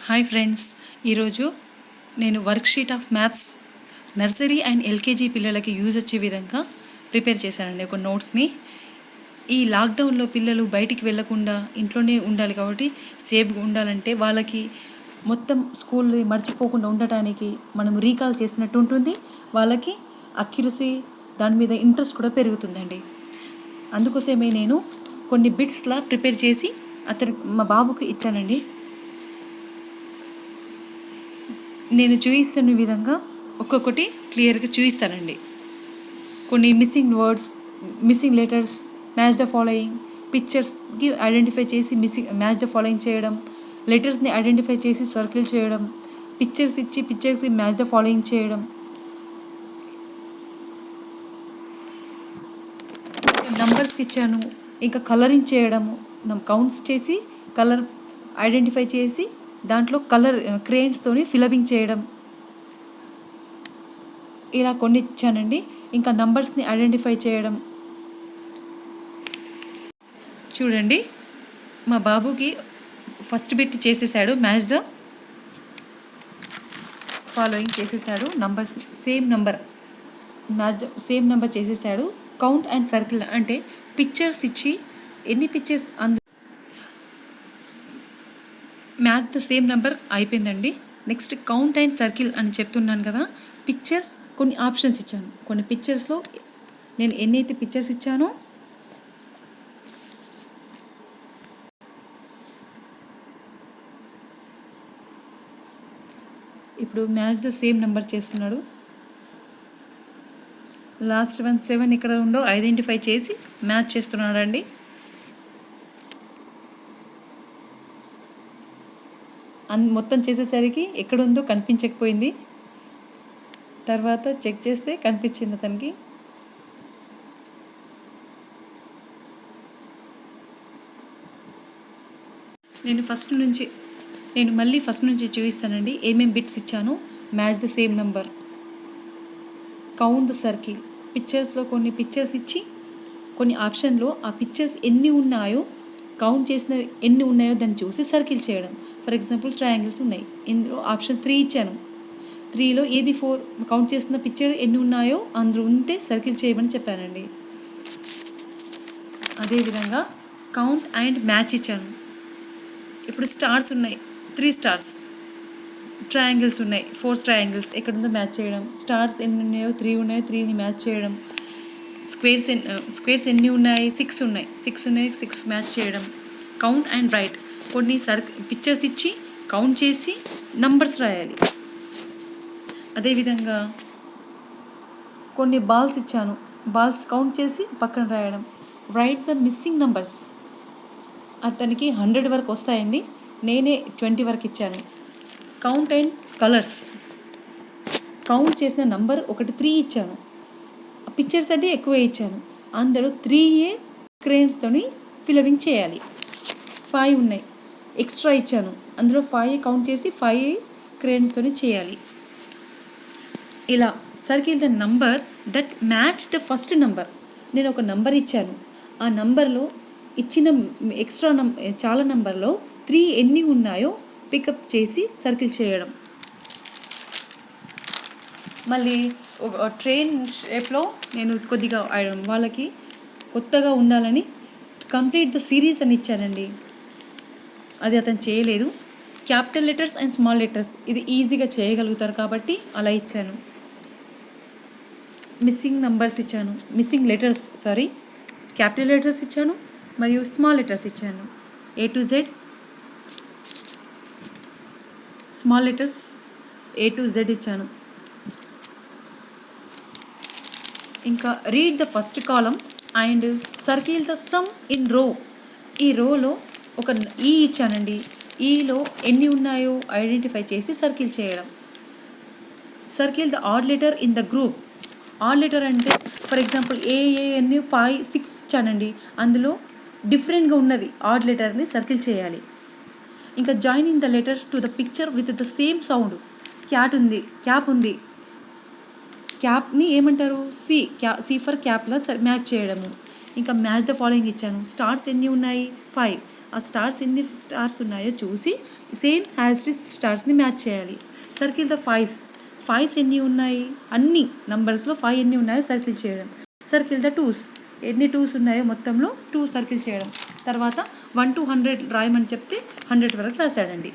Hi friends ఈరోజు నేను worksheet of maths nursery and LKG పిల్లలకి యూజ్ వచ్చే విధంగా ప్రిపేర్ చేశానండి. ఒక నోట్స్ని ఈ లాక్డౌన్లో పిల్లలు బయటికి వెళ్ళకుండా ఇంట్లోనే ఉండాలి కాబట్టి సేఫ్గా ఉండాలంటే వాళ్ళకి మొత్తం స్కూల్ మర్చిపోకుండా ఉండటానికి మనం రీకాల్ చేసినట్టు ఉంటుంది. వాళ్ళకి అక్యురసీ దాని మీద ఇంట్రెస్ట్ కూడా పెరుగుతుందండి. అందుకోసమే నేను కొన్ని బిట్స్లా ప్రిపేర్ చేసి అతను మా బాబుకి ఇచ్చానండి. నేను చూపిస్తున్న విధంగా ఒక్కొక్కటి క్లియర్గా చూపిస్తానండి కొన్ని missing words missing letters match the following పిక్చర్స్కి identify చేసి మిస్సింగ్ మ్యాచ్ ద ఫాలోయింగ్ చేయడం లెటర్స్ని ఐడెంటిఫై చేసి సర్కిల్ చేయడం పిక్చర్స్ ఇచ్చి పిక్చర్స్కి మ్యాచ్ ద ఫాలోయింగ్ చేయడం. నంబర్స్కి ఇచ్చాను ఇంకా కలరింగ్ చేయడము కౌంట్స్ చేసి కలర్ ఐడెంటిఫై చేసి దాంట్లో కలర్ క్రేన్స్తోని ఫిలబింగ్ చేయడం. ఇలా కొన్ని ఇచ్చానండి ఇంకా నంబర్స్ని ఐడెంటిఫై చేయడం. చూడండి మా బాబుకి ఫస్ట్ బిట్ చేసేసాడు మ్యాచ్ ద ఫాలోయింగ్ చేసేసాడు numbers same number match the same number చేసేసాడు. కౌంట్ అండ్ సర్కిల్ అంటే పిక్చర్స్ ఇచ్చి ఎన్ని పిక్చర్స్ అందు మ్యాచ్ ద సేమ్ నెంబర్ అయిపోయిందండి. నెక్స్ట్ కౌంట్ అండ్ సర్కిల్ అని చెప్తున్నాను కదా పిక్చర్స్ కొన్ని ఆప్షన్స్ ఇచ్చాను. కొన్ని పిక్చర్స్లో నేను ఎన్నైతే పిక్చర్స్ ఇచ్చానో ఇప్పుడు మ్యాచ్ ద సేమ్ నెంబర్ చేస్తున్నాడు. లాస్ట్ వన్ సెవెన్ ఇక్కడ ఉండో ఐడెంటిఫై చేసి మ్యాచ్ చేస్తున్నాడండి. అన్ మొత్తం చేసేసరికి ఎక్కడుందో కనిపించకపోయింది. తర్వాత చెక్ చేస్తే కనిపించింది అతనికి. నేను ఫస్ట్ నుంచి నేను మళ్ళీ ఫస్ట్ నుంచి చూపిస్తానండి. ఏమేం బిట్స్ ఇచ్చాను match the same number. Count the circle. పిక్చర్స్లో కొన్ని పిక్చర్స్ ఇచ్చి కొన్ని ఆప్షన్లో ఆ పిక్చర్స్ ఎన్ని ఉన్నాయో కౌంట్ చేసిన ఎన్ని ఉన్నాయో దాన్ని చూసి సర్కిల్ చేయడం. ఫర్ ఎగ్జాంపుల్ ట్రయాంగిల్స్ ఉన్నాయి. ఇందులో ఆప్షన్ త్రీ ఇచ్చాను. త్రీలో ఏది ఫోర్? కౌంట్ చేసిన పిక్చర్ ఎన్ని ఉన్నాయో అందులో ఉంటే సర్కిల్ చేయమని చెప్పానండి. అదేవిధంగా కౌంట్ అండ్ మ్యాచ్ ఇచ్చాను. ఇప్పుడు స్టార్స్ ఉన్నాయి. Three stars. ట్రయాంగిల్స్ ఉన్నాయి. Four triangles. ఎక్కడ ఉందో మ్యాచ్ చేయడం. స్టార్స్ ఎన్ని ఉన్నాయో? త్రీ ఉన్నాయో? త్రీని మ్యాచ్ చేయడం. స్క్వేర్స్ ఎన్ స్క్వేర్స్ ఎన్ని ఉన్నాయి? సిక్స్ ఉన్నాయి. సిక్స్ ఉన్నాయి. సిక్స్ మ్యాచ్ చేయడం. Count and write. కొన్ని సర్ పిక్చర్స్ ఇచ్చి కౌంట్ చేసి నంబర్స్ రాయాలి. అదేవిధంగా కొన్ని బాల్స్ ఇచ్చాను. బాల్స్ కౌంట్ చేసి పక్కన రాయడం. రైట్ ద మిస్సింగ్ నంబర్స్ అతనికి హండ్రెడ్ వరకు వస్తాయండి. నేనే ట్వంటీ వరకు ఇచ్చాను. కౌంట్ అండ్ కలర్స్ కౌంట్ చేసిన నంబర్ ఒకటి త్రీ ఇచ్చాను. పిక్చర్స్ అంటే ఎక్కువ ఇచ్చాను. అందరూ త్రీ ఏ క్రేన్స్తోని ఫిలవింగ్ చేయాలి. ఫైవ్ ఉన్నాయి. ఎక్స్ట్రా ఇచ్చాను. అందులో ఫైవ్ కౌంట్ చేసి ఫైవ్ క్రేన్స్తోని చేయాలి. ఇలా circle the number that match the first number నేను ఒక నంబర్ ఇచ్చాను. ఆ నంబర్లో ఇచ్చిన ఎక్స్ట్రా నం చాలా నంబర్లో త్రీ ఎన్ని ఉన్నాయో పికప్ చేసి సర్కిల్ చేయడం. మళ్ళీ ఒక ట్రైన్ షేప్లో నేను కొద్దిగా వాళ్ళకి కొత్తగా ఉండాలని కంప్లీట్ ద సిరీస్ అని ఇచ్చానండి. అది అతను చేయలేదు. Capital letters and small letters ఇది ఈజీగా చేయగలుగుతారు కాబట్టి అలా ఇచ్చాను. మిస్సింగ్ నంబర్స్ ఇచ్చాను. Missing letters sorry capital letters ఇచ్చాను మరియు స్మాల్ లెటర్స్ ఇచ్చాను. A to Z small letters A to Z ఇచ్చాను. ఇంకా read the first column and circle the sum in row. ఈ రోలో ఒక ఈ ఇచ్చానండి. ఈలో ఎన్ని ఉన్నాయో ఐడెంటిఫై చేసి సర్కిల్ చేయడం. Circle the odd letter in the group. Odd letter అంటే ఫర్ ఎగ్జాంపుల్ ఏ అన్ని ఫైవ్ సిక్స్ ఇచ్చానండి. అందులో డిఫరెంట్గా ఉన్నది ఆడ్ లెటర్ని సర్కిల్ చేయాలి. ఇంకా join in the letters to the picture with the same sound. Cat ఉంది క్యాప్ ఉంది. క్యాప్ని ఏమంటారు? సి క్యా సి ఫర్ క్యాప్లా మ్యాచ్ చేయడము. ఇంకా మ్యాచ్ ద ఫాలోయింగ్ ఇచ్చాను. స్టార్స్ ఎన్ని ఉన్నాయి? ఫైవ్. ఆ స్టార్స్ ఎన్ని స్టార్స్ ఉన్నాయో చూసి సేమ్ యాజ్ స్టార్స్ని మ్యాచ్ చేయాలి. Circle the fives. ఫైవ్స్ ఎన్ని ఉన్నాయి? అన్ని నంబర్స్లో ఫైవ్ ఎన్ని ఉన్నాయో సర్కిల్ చేయడం. Circle the twos. ఎన్ని టూస్ ఉన్నాయో మొత్తంలో టూ సర్కిల్ చేయడం. తర్వాత వన్ టు హండ్రెడ్ రాయమని చెప్తే హండ్రెడ్ వరకు రాశాడండి.